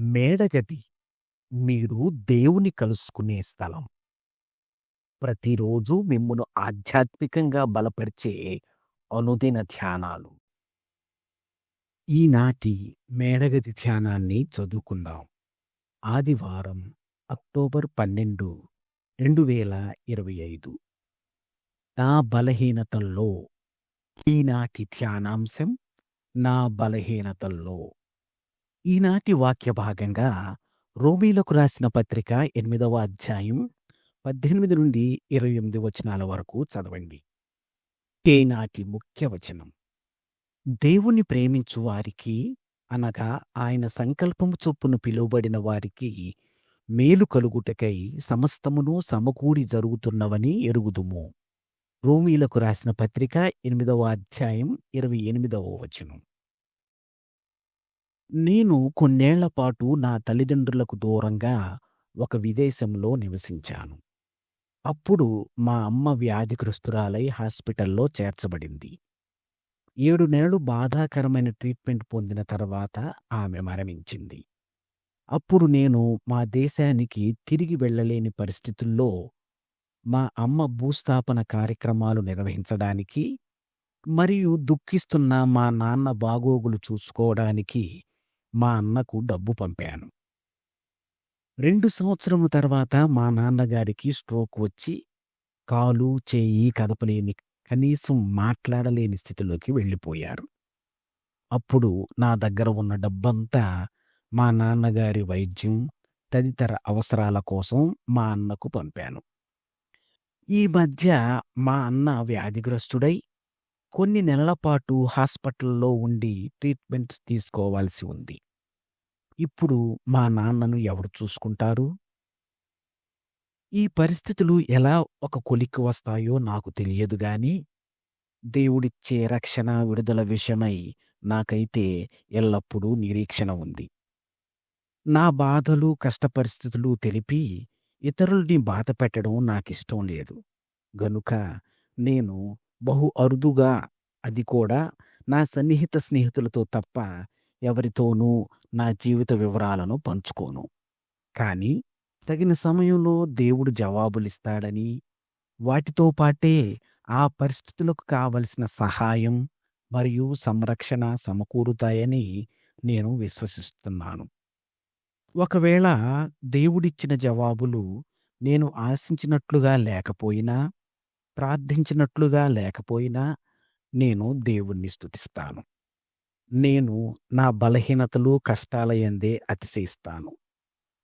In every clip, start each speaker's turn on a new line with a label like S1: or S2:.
S1: మేడగది మీరు దేవుని కలుసుకునే స్థలం. ప్రతిరోజు మిమ్మును ఆధ్యాత్మికంగా బలపరిచే అనుదిన ధ్యానాలు. ఈనాటి మేడగది ధ్యానాన్ని చదువుకుందాం. ఆదివారం అక్టోబర్ పన్నెండు రెండు వేల ఇరవై ఐదు నా బలహీనతల్లో ఈనాటి ధ్యానాంశం నా బలహీనతల్లో ఈనాటి వాక్య భాగంగా రోమీలకు రాసిన పత్రిక ఎనిమిదవ అధ్యాయం పద్దెనిమిది నుండి ఇరవై ఎనిమిది వచనాల వరకు చదవండి. తేనాటి ముఖ్య వచనం. దేవుని ప్రేమించు వారికి అనగా ఆయన సంకల్పము చొప్పున పిలువబడిన వారికి మేలు కలుగుటకై సమస్తమును సమకూడి జరుగుతున్నవని ఎరుగుదుము. రోమీలకు రాసిన పత్రిక ఎనిమిదవ అధ్యాయం ఇరవై ఎనిమిదవ వచనం. నేను కొన్నేళ్ళ పాటు నా తల్లిదండ్రులకు దూరంగా ఒక విదేశంలో నివసించాను. అప్పుడు మా అమ్మ వ్యాధిగ్రస్తురాలై హాస్పిటల్లో చేర్చబడింది. ఏడు నెలలు బాధాకరమైన ట్రీట్మెంట్ పొందిన తర్వాత ఆమె మరణించింది. అప్పుడు నేను మా దేశానికి తిరిగి వెళ్ళలేని పరిస్థితుల్లో మా అమ్మ భూస్థాపన కార్యక్రమాలు నిర్వహించడానికి మరియు దుఃఖిస్తున్న మా నాన్న బాగోగులు చూసుకోవడానికి మా అన్నకు డబ్బు పంపాను. రెండు సంవత్సరము తర్వాత మా నాన్నగారికి స్ట్రోక్ వచ్చి కాలు చేయి కదపలేని కనీసం మాట్లాడలేని స్థితిలోకి వెళ్ళిపోయారు. అప్పుడు నా దగ్గర ఉన్న డబ్బంతా మా నాన్నగారి వైద్యం తదితర అవసరాల కోసం మా అన్నకు పంపాను. ఈ మధ్య మా అన్న వ్యాధిగ్రస్తుడై కొన్ని నెలల పాటు హాస్పిటల్లో ఉండి ట్రీట్మెంట్స్ తీసుకోవాల్సి ఉంది. ఇప్పుడు మా నాన్నను ఎవరు చూసుకుంటారు? ఈ పరిస్థితులు ఎలా ఒక కొలిక్కి వస్తాయో నాకు తెలియదు గాని దేవుడిచ్చే రక్షణ విడుదల విషయమై నాకైతే ఎల్లప్పుడూ నిరీక్షణ ఉంది. నా బాధలు కష్టపరిస్థితులు తెలిపి ఇతరుల్ని బాధ పెట్టడం నాకిష్టం లేదు. గనుక నేను బహు అరుదుగా అది కూడా నా సన్నిహిత స్నేహితులతో తప్ప ఎవరితోనూ నా జీవిత వివరాలను పంచుకోను. కానీ తగిన సమయంలో దేవుడు జవాబులిస్తాడని వాటితో పాటే ఆ పరిస్థితులకు కావలసిన సహాయం మరియు సంరక్షణ సమకూరుతాయని నేను విశ్వసిస్తున్నాను. ఒకవేళ దేవుడిచ్చిన జవాబులు నేను ఆశించినట్లుగా లేకపోయినా ప్రార్థించినట్లుగా లేకపోయినా నేను దేవుణ్ణి స్థుతిస్తాను నేను నా బలహీనతలు కష్టాలయందే అతిశయిస్తాను.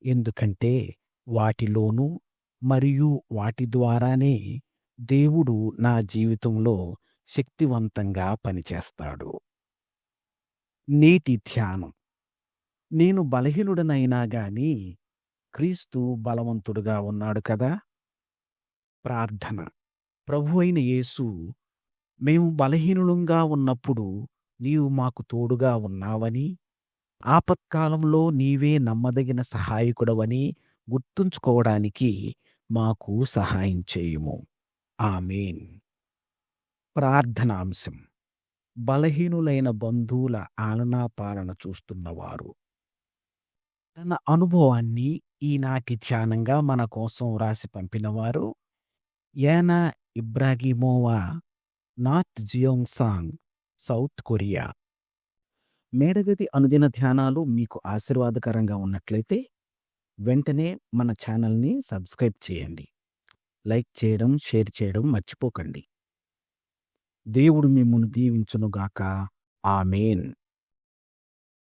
S1: ఎందుకంటే వాటిలోనూ మరియు వాటి ద్వారానే దేవుడు నా జీవితంలో శక్తివంతంగా పనిచేస్తాడు. నేటి ధ్యానం. నేను బలహీనుడనైనా గాని క్రీస్తు బలవంతుడుగా ఉన్నాడు కదా? ప్రార్థన. ప్రభు అయిన యేసు మేము బలహీనులంగా ఉన్నప్పుడు నీవు మాకు తోడుగా ఉన్నావని ఆపత్కాలంలో నీవే నమ్మదగిన సహాయకుడవని గుర్తుంచుకోవడానికి మాకు సహాయం చేయుము. ఆమెన్. ప్రార్థనాంశం. బలహీనులైన బంధువుల ఆలనా పాలన చూస్తున్నవారు తన అనుభవాన్ని ఈనాటి ధ్యానంగా మన కోసం రాసి పంపినవారు Yana Ibragimova North Gyeongsang South Korea మేడగది అనుదిన ధ్యానాలు మీకు ఆశీర్వాదకరంగా ఉన్నట్లయితే వెంటనే మన ఛానల్ని సబ్స్క్రైబ్ చేయండి లైక్ చేయడం షేర్ చేయడం మర్చిపోకండి దేవుడు మిమ్మల్ని దీవించునుగాక ఆమెన్